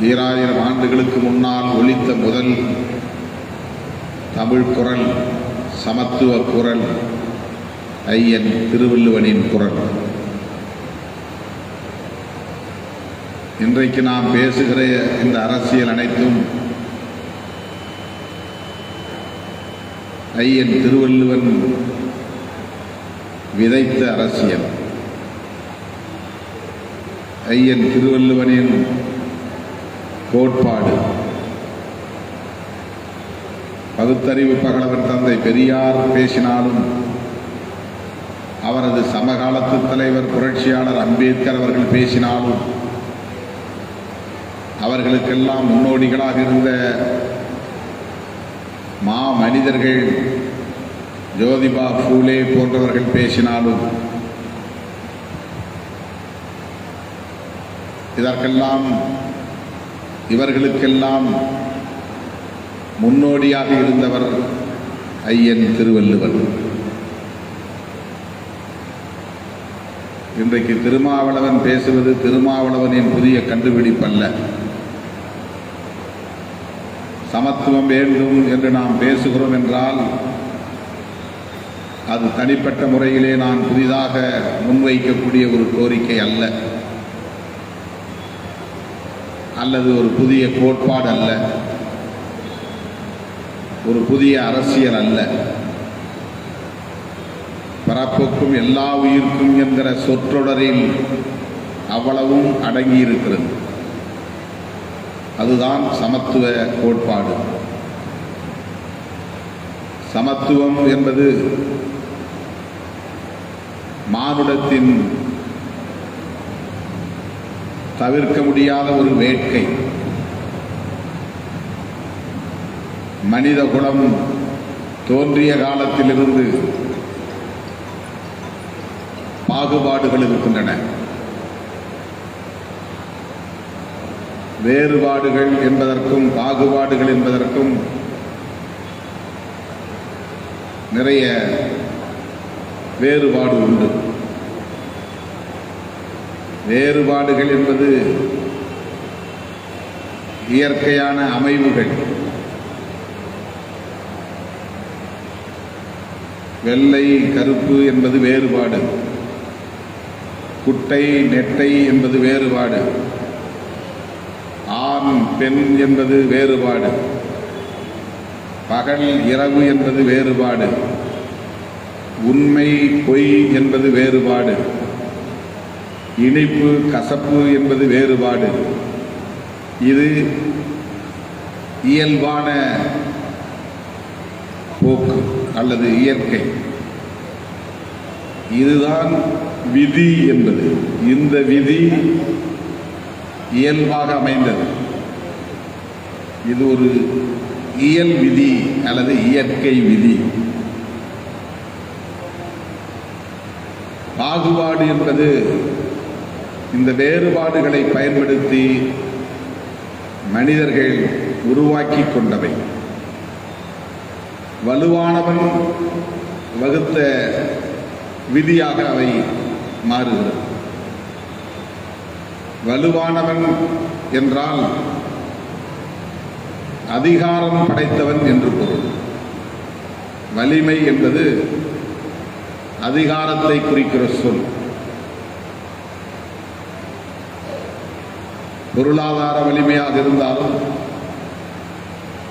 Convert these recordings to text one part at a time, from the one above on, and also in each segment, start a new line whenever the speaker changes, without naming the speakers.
ஈராயிரம் ஆண்டுகளுக்கு முன்னால் ஒலித்த முதல் தமிழ் குரல் சமத்துவ குரல் ஐயன் திருவள்ளுவனின் குரல். இன்றைக்கு நாம் பேசுகிற இந்த அரசியல் அனைத்தும் ஐயன் திருவள்ளுவன் விதைத்த அரசியல். ஐயன் திருவள்ளுவனின் கோட்பாடு. பகுத்தறிவு பகலவன் தந்தை பெரியார் பேசினாலும் அவரது சமகாலத்து தலைவர் புரட்சியாளர் அம்பேத்கர் அவர்கள் பேசினாலும் அவர்களுக்கெல்லாம் முன்னோடிகளாக இருந்த மா மனிதர்கள் ஜோதிபா பூலே போன்றவர்கள் பேசினாலும் இதற்கெல்லாம் இவர்களுக்கெல்லாம் முன்னோடியாக இருந்தவர் ஐயன் திருவள்ளுவர். இன்றைக்கு திருமாவளவன் பேசுவது திருமாவளவனின் புதிய கண்டுபிடிப்பல்ல. சமத்துவம் வேண்டும் என்று நாம் பேசுகிறோம் என்றால் அது தனிப்பட்ட முறையிலே நான் புதிதாக முன்வைக்கக்கூடிய ஒரு கோரிக்கை அல்ல. அல்லது ஒரு புதிய கோட்பாடு அல்ல. ஒரு புதிய அரசியல் அல்ல. பிறப்புக்கும் எல்லா உயிர்க்கும் என்கிற சொற்றொடரில் அவ்வளவும் அடங்கியிருக்கிறது. அதுதான் சமத்துவ கோட்பாடு. சமத்துவம் என்பது மானுடத்தின் தவிர்க்க முடியாத ஒரு வேட்கை. மனித குலம் தோன்றிய காலத்திலிருந்து பாகுபாடுகள் இருக்கின்றன. வேறுபாடுகள் என்பதற்கும் பாகுபாடுகள் என்பதற்கும் நிறைய வேறுபாடு உண்டு. வேறுபாடுகள் என்பது இயற்கையான அமைவுகள். வெள்ளை கருப்பு என்பது வேறுபாடு. குட்டை நெட்டை என்பது வேறுபாடு. ஆண் பெண் என்பது வேறுபாடு. பகல் இரவு என்பது வேறுபாடு. உண்மை பொய் என்பது வேறுபாடு. இனிப்பு கசப்பு என்பது வேறுபாடு. இது இயல்பான போக்கு அல்லது இயற்கை. இதுதான் விதி என்பது. இந்த விதி இயல்பாக அமைந்தது. இது ஒரு இயல் விதி அல்லது இயற்கை விதி. பாகுபாடு என்பது இந்த வேறுபாடுகளை பயன்படுத்தி மனிதர்கள் உருவாக்கி கொண்டவை. வலுவானவன் வகுத்த விதியாக அவை மாறுகிறது. வலுவானவன் என்றால் அதிகாரம் படைத்தவன் என்று பொருள். வலிமை என்பது அதிகாரத்தை குறிக்கிற சொல். பொருளாதார வலிமையாக இருந்தாலும்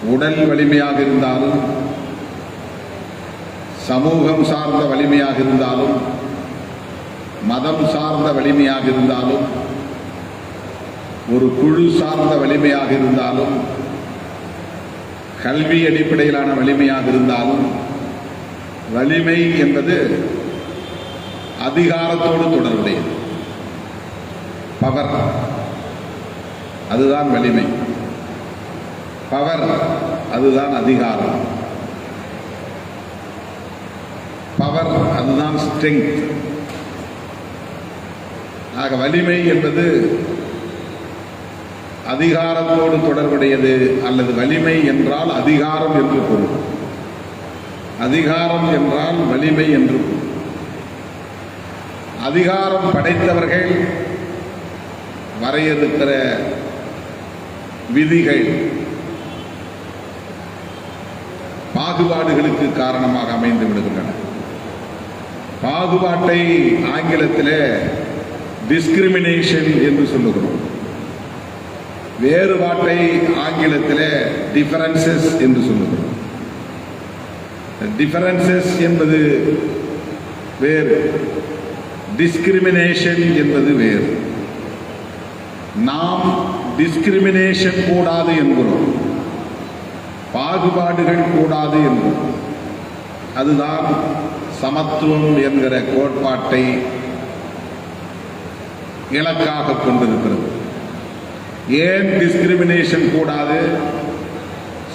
உடல் வலிமையாக இருந்தாலும் சமூகம் சார்ந்த வலிமையாக இருந்தாலும் மதம் சார்ந்த வலிமையாக இருந்தாலும் ஒரு குழு சார்ந்த வலிமையாக இருந்தாலும் கல்வி அடிப்படையிலான வலிமையாக இருந்தாலும் வலிமை என்பது அதிகாரத்தோடு தொடர்புடையது. பவர். அதுதான் வலிமை. பவர் அதுதான் அதிகாரம். பவர் அதுதான் ஸ்ட்ரெங்க் ஆக வலிமை என்பது அதிகாரத்தோடு தொடர்புடையது அல்லது வலிமை என்றால் அதிகாரம் என்று பொருள். அதிகாரம் என்றால் வலிமை என்று பொருள். அதிகாரம் படைத்தவர்கள் வரையறுக்கிற விதிகள் பாகுபாடுகளுக்கு காரணமாக அமைந்து விடுகின்றன. பாகுபாட்டை ஆங்கிலத்தில் டிஸ்கிரிமினேஷன் என்று சொல்லுகிறோம். வேறுபாட்டை ஆங்கிலத்தில் டிஃபரன்சஸ் என்று சொல்லுகிறோம் டிஃபரன்சஸ் என்பது வேறு. டிஸ்கிரிமினேஷன் என்பது வேறு. நாம் டிஸ்கிரிமினேஷன் கூடாது என்கிறோம். பாகுபாடுகள் கூடாது என்கிறோம். அதுதான் சமத்துவம் என்கிற கோட்பாட்டை இலக்காக கொண்டிருக்கிறது. ஏன் டிஸ்கிரிமினேஷன் கூடாது?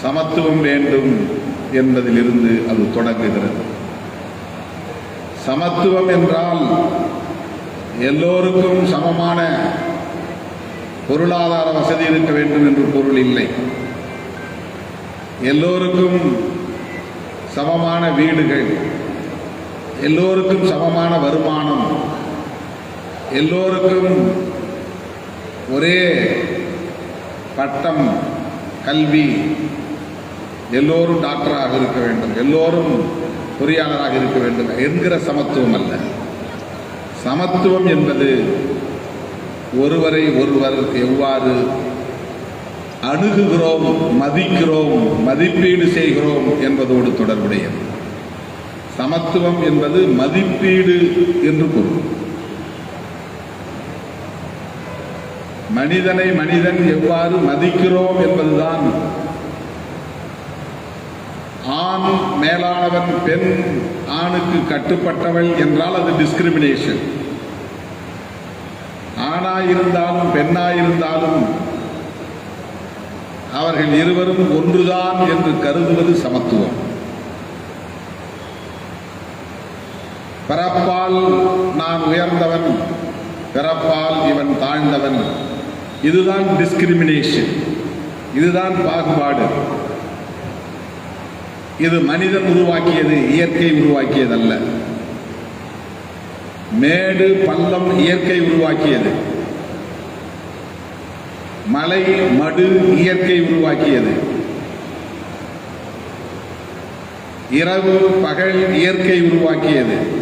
சமத்துவம் வேண்டும் என்பதிலிருந்து அது தொடங்குகிறது. சமத்துவம் என்றால் எல்லோருக்கும் சமமான பொருளாதார வசதி இருக்க வேண்டும் என்று பொருள் இல்லை. எல்லோருக்கும் சமமான வீடுகள் எல்லோருக்கும் சமமான வருமானம் எல்லோருக்கும் ஒரே பட்டம் கல்வி எல்லோரும் டாக்டராக இருக்க வேண்டும். எல்லோரும் பொறியாளராக இருக்க வேண்டும் என்கிற சமத்துவம் அல்ல. சமத்துவம் என்பது ஒருவரை ஒருவர் எவ்வாறு அணுகுகிறோம் மதிக்கிறோம் மதிப்பீடு செய்கிறோம் என்பதோடு தொடர்புடையது. சமத்துவம் என்பது மதிப்பீடு என்று பொருள். மனிதனை மனிதன் எவ்வாறு மதிக்கிறோம் என்பதுதான். ஆண் மேலானவன் பெண் ஆணுக்கு கட்டுப்பட்டவள் என்றால் அது டிஸ்கிரிமினேஷன் ஆணாயிருந்தாலும் பெண்ணாயிருந்தாலும் அவர்கள் இருவரும் ஒன்றுதான் என்று கருதுவது சமத்துவம். பிறப்பால் நான் உயர்ந்தவன் பிறப்பால் இவன் தாழ்ந்தவன். இதுதான் டிஸ்கிரிமினேஷன் இதுதான் பாகுபாடு. இது மனிதன் உருவாக்கியது இயற்கை உருவாக்கியதல்ல. மேடு பள்ளம் இயற்கை உருவாக்கியது. மலை மடு இயற்கை உருவாக்கியது. இரவு பகல் இயற்கை உருவாக்கியது.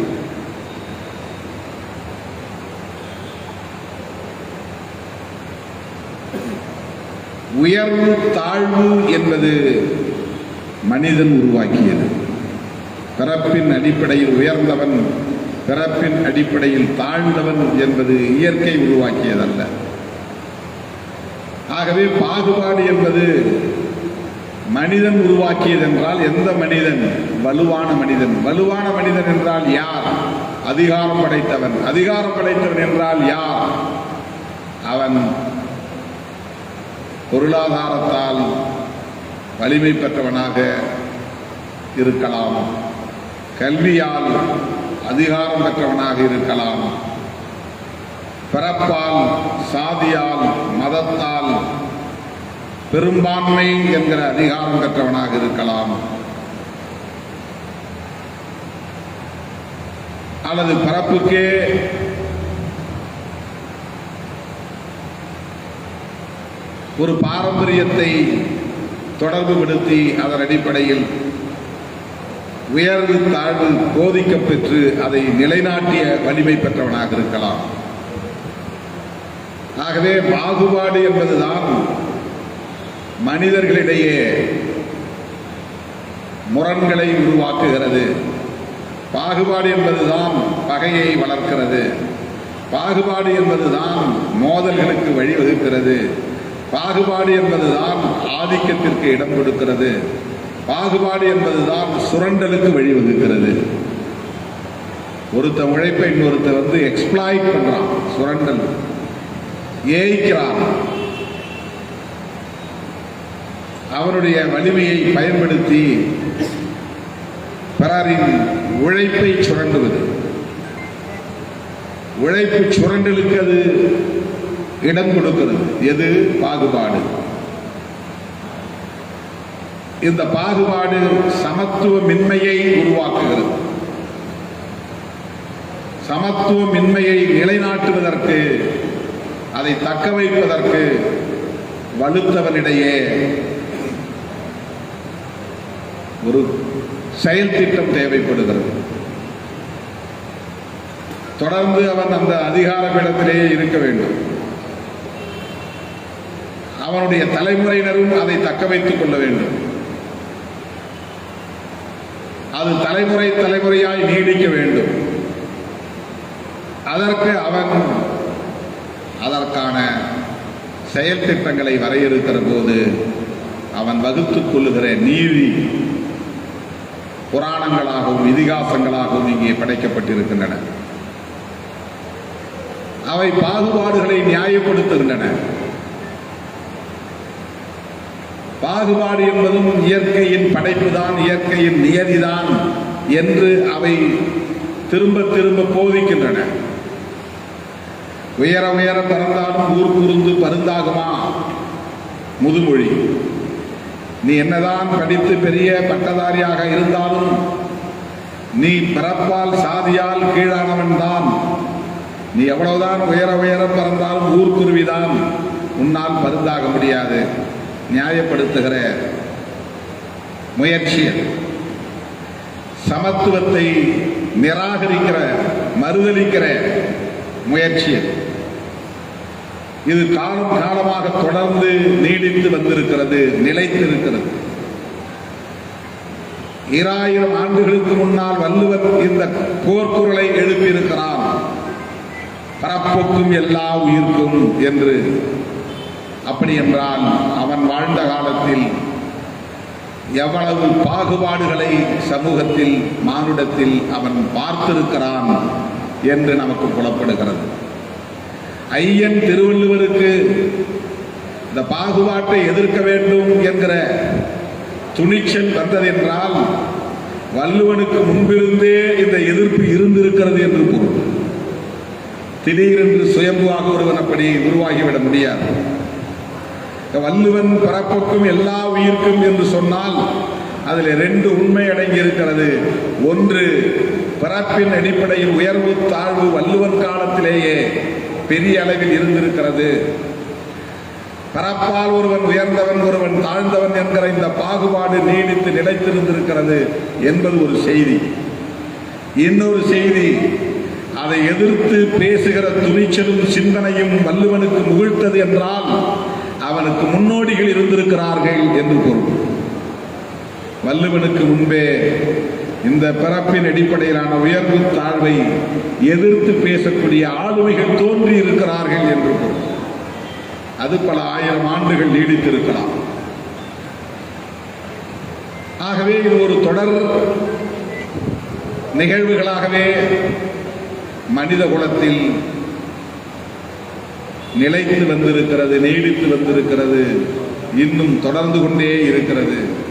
உயர்வு தாழ்வு என்பது மனிதன் உருவாக்கியது. பிறப்பின் அடிப்படையில் உயர்ந்தவன் பிறப்பின் அடிப்படையில் தாழ்ந்தவன் என்பது இயற்கை உருவாக்கியதல்ல. ஆகவே பாகுபாடு என்பது மனிதன் உருவாக்கியது என்றால் எந்த மனிதன்? வலுவான மனிதன். வலுவான மனிதன் என்றால் யார்? அதிகாரம் படைத்தவன். அதிகாரம் படைத்தவன் என்றால் யார்? அவன் பொருளாதாரத்தால் வலிமை பெற்றவனாக இருக்கலாம். கல்வியால் அதிகாரம் பெற்றவனாக இருக்கலாம். பிறப்பால் சாதியால் மதத்தால் பெரும்பான்மை என்கிற அதிகாரம் பெற்றவனாக இருக்கலாம். அல்லது பிறப்புக்கே ஒரு பாரம்பரியத்தை தொடர்பு படுத்தி அதன் அடிப்படையில் உயர்வு தாழ்வு போதிக்கப்பெற்று அதை நிலைநாட்டிய வலிமை பெற்றவனாக இருக்கலாம். ஆகவே பாகுபாடு என்பதுதான் மனிதர்களிடையே முரண்களை உருவாக்குகிறது. பாகுபாடு என்பதுதான் பகையை வளர்க்கிறது. பாகுபாடு என்பதுதான் மோதல்களுக்கு வழிவகுக்கிறது. பாகுபாடு என்பதுதான் ஆதிக்கத்திற்கு இடம் கொடுக்கிறது. பாகுபாடு என்பதுதான் சுரண்டலுக்கு வழிவகுக்கிறது. ஒருத்த உழைப்பை இன்னொருத்த வந்து எக்ஸ்பிளாய்ட் பண்றான் சுரண்டல். ஏய்க்கிறான். அவனுடைய வலிமையை பயன்படுத்தி பிறரின் உழைப்பை சுரண்டுவது. உழைப்பு சுரண்டலுக்கு அது இடம் கொடுக்கிறது. எது? பாகுபாடு. இந்த பாகுபாடு சமத்துவமின்மையை உருவாக்குகிறது. சமத்துவமின்மையை நிலைநாட்டுவதற்கு அதை தக்க வைப்பதற்கு வலுத்தவனிடையே ஒரு செயல் திட்டம் தேவைப்படுகிறது. தொடர்ந்து அவன் அந்த அதிகார பீடத்திலேயே இருக்க வேண்டும். அவனுடைய தலைமுறையினரும் அதை தக்க வைத்துக் கொள்ள வேண்டும். அது தலைமுறை தலைமுறையாய் நீடிக்க வேண்டும். அதற்கு அவன் அதற்கான செயல் திட்டங்களை வரையறுக்கிற போது அவன் வகுத்துக் கொள்ளுகிற நீதி புராணங்களாகவும் இதிகாசங்களாகவும் இங்கே படைக்கப்பட்டிருக்கின்றன. அவை பாகுபாடுகளை நியாயப்படுத்துகின்றன. பாகுபாடு என்பதும் இயற்கையின் படைப்புதான் இயற்கையின் நியதிதான் என்று அவை திரும்ப திரும்ப போதிக்கின்றன. உயர உயர பறந்தாலும் ஊர் குருந்து பருந்தாகுமா? முதுமொழி. நீ என்னதான் படித்து பெரிய பட்டதாரியாக இருந்தாலும் நீ பிறப்பால் சாதியால் கீழானவன் தான் நீ எவ்வளவுதான் உயர உயர பறந்தாலும் ஊர்க்குருவிதான் உன்னால் பருந்தாக முடியாது. நியாயப்படுத்துகிற முயற்சி சமத்துவத்தை நிராகரிக்கிற மறுதலிக்கிற முயற்சி இது காலம் காலமாக தொடர்ந்து நீடித்து வந்திருக்கிறது நிலைத்திருக்கிறது. ஈராயிரம் ஆண்டுகளுக்கு முன்னால் வள்ளுவர் இந்த போர்க்குரலை எழுப்பியிருக்கிறான். பரப்புக்கும் எல்லா உயிர்க்கும் என்று அப்படி என்றால் அவன் வாழ்ந்த காலத்தில் எவ்வளவு பாகுபாடுகளை சமூகத்தில் மானுடத்தில் அவன் பார்த்திருக்கிறான் என்று நமக்கு புலப்படுகிறது. ஐயன் திருவள்ளுவருக்கு இந்த பாகுபாட்டை எதிர்க்க வேண்டும் என்கிற துணிச்சல் வந்ததென்றால் வள்ளுவனுக்கு முன்பிருந்தே இந்த எதிர்ப்பு இருந்திருக்கிறது என்று பொருள். திடீரென்று சுயம்புவாக ஒருவன் அப்படி உருவாகிவிட முடியாது. வள்ளுவன் பிறப்புக்கும் எல்லா உயிர்க்கும் என்று சொன்னால் அதில் ரெண்டு உண்மை அடங்கி இருக்கிறது ஒன்று பிறப்பின் அடிப்படையில் உயர்வு தாழ்வு வள்ளுவன் காலத்திலேயே பெரிய அளவில் இருந்திருக்கிறது. பரப்பால் ஒருவன் உயர்ந்தவன் ஒருவன் தாழ்ந்தவன் என்கிற இந்த பாகுபாடு நீடித்து நிலைத்திருந்திருக்கிறது என்பது ஒரு செய்தி. இன்னொரு செய்தி அதை எதிர்த்து பேசுகிற துணிச்சலும் சிந்தனையும் வள்ளுவனுக்கு முகிழ்த்தது என்றால் அவனுக்கு முன்னோடிகள் இருந்திருக்கிறார்கள் என்று கூறும். வல்லுவனுக்கு முன்பே இந்த பிறப்பின் அடிப்படையிலான உயர்வு தாழ்வை எதிர்த்து பேசக்கூடிய ஆளுமைகள் தோன்றி இருக்கிறார்கள் என்று கூறும். அது பல ஆயிரம் ஆண்டுகள் நீடித்திருக்கலாம். ஆகவே இது ஒரு தொடர் நிகழ்வுகளாகவே மனித குலத்தில் நிலைத்து வந்திருக்கிறது நீடித்து வந்திருக்கிறது இன்னும் தொடர்ந்து கொண்டே இருக்கிறது.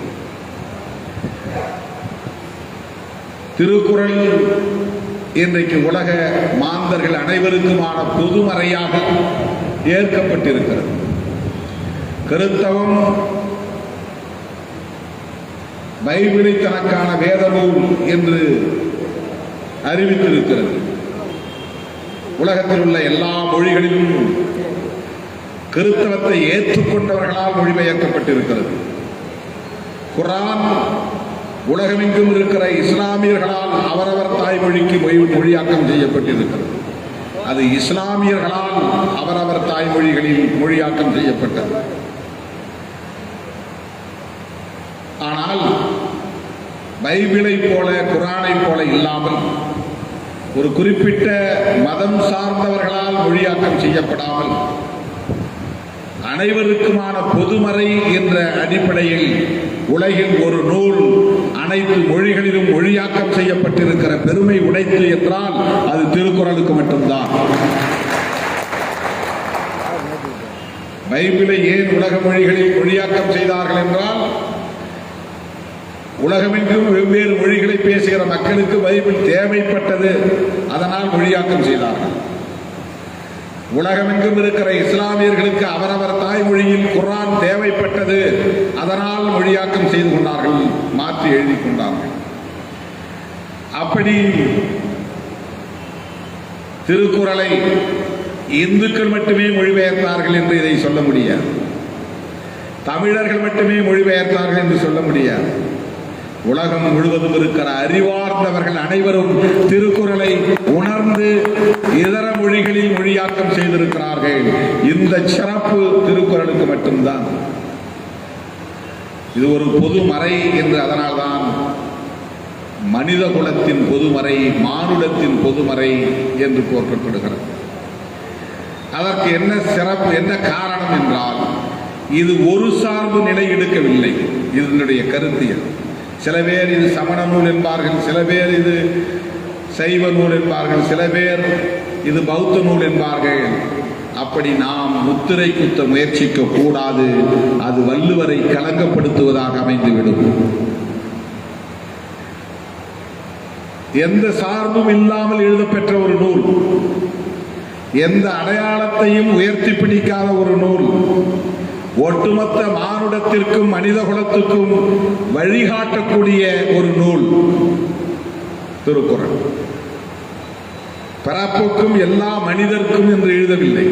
திருக்குறள் இன்றைக்கு உலக மாந்தர்கள் அனைவருக்குமான பொதுமறையாக ஏற்கப்பட்டிருக்கிறது. கிறித்தவம் பைபிளை தனக்கான வேத நூல் என்று அறிவித்திருக்கிறது. உலகத்தில் உள்ள எல்லா மொழிகளிலும் கிறிஸ்தவத்தை ஏற்றுக்கொண்டவர்களால் மொழிபெயர்க்கப்பட்டிருக்கிறது. குரான் உலகமெங்கும் இருக்கிற இஸ்லாமியர்களால் அவரவர் தாய்மொழிக்கு மொழி மொழியாக்கம் செய்யப்பட்டிருக்கிறது. அது இஸ்லாமியர்களால் அவரவர் தாய்மொழிகளில் மொழியாக்கம் செய்யப்பட்டது. ஆனால் பைபிளை போல குரானை போல இல்லாமல் ஒரு குறிப்பிட்ட மதம் சார்ந்தவர்களால் மொழியாக்கம் செய்யப்படாமல் அனைவருக்குமான பொதுமறை என்ற அடிப்படையில் உலகில் ஒரு நூல் அனைத்து மொழிகளிலும் மொழியாக்கம் செய்யப்பட்டிருக்கிற பெருமை உடைத்து என்றால் அது திருக்குறளுக்கு மட்டும்தான். பைபிளை ஏன் உலக மொழிகளில் மொழியாக்கம் செய்தார்கள் என்றால் உலகமெங்கும் வெவ்வேறு மொழிகளை பேசுகிற மக்களுக்கு பைபிள் தேவைப்பட்டது அதனால் மொழியாக்கம் செய்தார்கள். உலகமெங்கும் இருக்கிற இஸ்லாமியர்களுக்கு அவரவர் தாய்மொழியில் குர்ஆன் தேவைப்பட்டது அதனால் மொழியாக்கம் செய்து கொண்டார்கள் மாற்றி எழுதி கொண்டார்கள். அப்படி திருக்குறளை இந்துக்கள் மட்டுமே மொழிபெயர்த்தார்கள் என்று இதை சொல்ல முடியாது. தமிழர்கள் மட்டுமே மொழிபெயர்த்தார்கள் என்று சொல்ல முடியாது. உலகம் முழுவதும் இருக்கிற அறிவார்ந்தவர்கள் அனைவரும் திருக்குறளை உணர்ந்து இதர மொழிகளில் மொழியாக்கம் செய்திருக்கிறார்கள். இந்த சிறப்பு திருக்குறளுக்கு மட்டும்தான். இது ஒரு பொதுமறை என்று அதனால்தான் மனித குலத்தின் பொதுமறை மானுடத்தின் பொதுமறை என்று கோர்க்கப்படுகிறது அதற்கு என்ன சிறப்பு என்ன காரணம் என்றால் இது ஒரு சார்பு நிலை எடுக்கவில்லை. இதனுடைய கருத்தியல் சில பேர் இது சமண நூல் என்பார்கள் சில பேர் இது சைவ நூல் என்பார்கள் சில பேர் இது பௌத்த நூல் என்பார்கள். அப்படி நாம் முத்திரை குத்த முயற்சிக்க கூடாது அது வள்ளுவரை கலங்கப்படுத்துவதாக அமைந்துவிடும். எந்த சார்பும் இல்லாமல் எழுதப்பெற்ற ஒரு நூல் எந்த அடையாளத்தையும் உயர்த்தி பிடிக்காத ஒரு நூல் ஒட்டுமொத்த மானுடத்திற்கும் மனித குலத்துக்கும் வழிகாட்டக்கூடிய ஒரு நூல் திருக்குறள். பிறப்புக்கும் எல்லா மனிதர்க்கும் என்று எழுதவில்லை.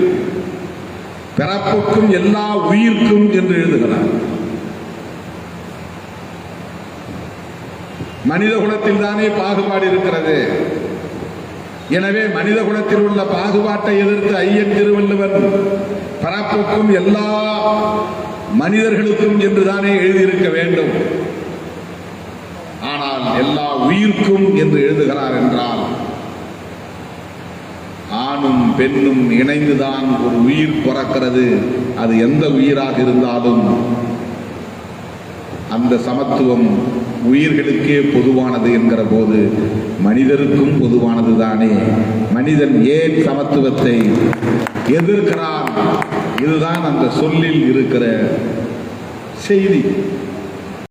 பிறப்புக்கும் எல்லா உயிர்க்கும் என்று எழுதுகிறார். மனித குலத்தில் தானே பாகுபாடு இருக்கிறது? எனவே மனித குலத்தில் உள்ள பாகுபாட்டை எதிர்த்து ஐயன் திருவள்ளுவன் பரப்புக்கும் எல்லா மனிதர்களுக்கும் என்றுதானே எழுதியிருக்க வேண்டும். ஆனால் எல்லா உயிர்க்கும் என்று எழுதுகிறார் என்றால் ஆணும் பெண்ணும் இணைந்துதான் ஒரு உயிர் பிறக்கிறது. அது எந்த உயிராக இருந்தாலும் அந்த சமத்துவம் உயிர்களுக்கே பொதுவானது என்கிற போது மனிதருக்கும் பொதுவானது தானே மனிதன் ஏன் சமத்துவத்தை எதிர்க்கிறான்? இதுதான் அந்த சொல்லில் இருக்கிற செய்தி.